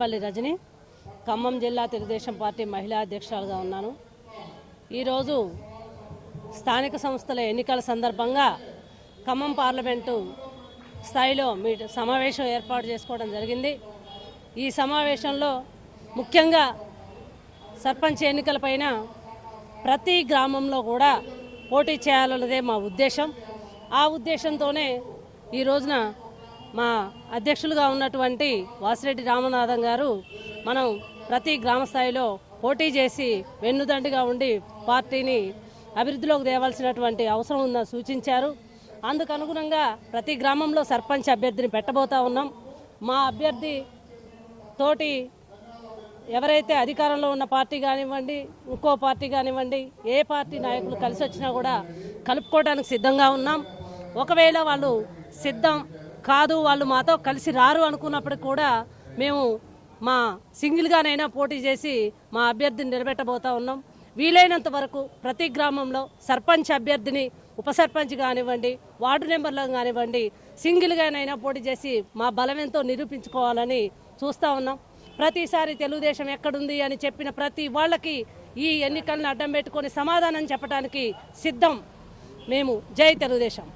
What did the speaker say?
పల్లి రజని. ఖమ్మం జిల్లా తెలుగుదేశం పార్టీ మహిళా అధ్యక్షురాలుగా ఉన్నాను. ఈరోజు స్థానిక సంస్థల ఎన్నికల సందర్భంగా ఖమ్మం పార్లమెంటు స్థాయిలో మీ సమావేశం ఏర్పాటు చేసుకోవడం జరిగింది. ఈ సమావేశంలో ముఖ్యంగా సర్పంచ్ ఎన్నికలపైన ప్రతి గ్రామంలో కూడా పోటీ చేయాలన్నదే మా ఉద్దేశం. ఆ ఉద్దేశంతోనే ఈ రోజున మా అధ్యక్షులుగా ఉన్నటువంటి వాసిరెడ్డి రామనాథం గారు మనం ప్రతి గ్రామ స్థాయిలో పోటీ చేసి వెన్నుదండిగా ఉండి పార్టీని అభివృద్ధిలోకి తేవాల్సినటువంటి అవసరం ఉందని సూచించారు. అందుకు అనుగుణంగా ప్రతి గ్రామంలో సర్పంచ్ అభ్యర్థిని పెట్టబోతా ఉన్నాం. మా అభ్యర్థి తోటి ఎవరైతే అధికారంలో ఉన్న పార్టీ కానివ్వండి ఇంకో పార్టీ కానివ్వండి ఏ పార్టీ నాయకులు కలిసి వచ్చినా కూడా కలుపుకోవడానికి సిద్ధంగా ఉన్నాం. ఒకవేళ వాళ్ళు సిద్ధం కాదు వాళ్ళు మాతో కలిసి రారు అనుకున్నప్పటికి కూడా మేము మా సింగిల్గానైనా పోటీ చేసి మా అభ్యర్థిని నిలబెట్టబోతా ఉన్నాం. వీలైనంత వరకు ప్రతి గ్రామంలో సర్పంచ్ అభ్యర్థిని ఉప సర్పంచ్ కానివ్వండి వార్డు నెంబర్లో కానివ్వండి సింగిల్గానైనా పోటీ చేసి మా బలమెంతో నిరూపించుకోవాలని చూస్తూ ఉన్నాం. ప్రతిసారి తెలుగుదేశం ఎక్కడుంది అని చెప్పిన ప్రతి వాళ్ళకి ఈ ఎన్నికలను అడ్డం పెట్టుకొని సమాధానం చెప్పడానికి సిద్ధం. మేము జై తెలుగుదేశం.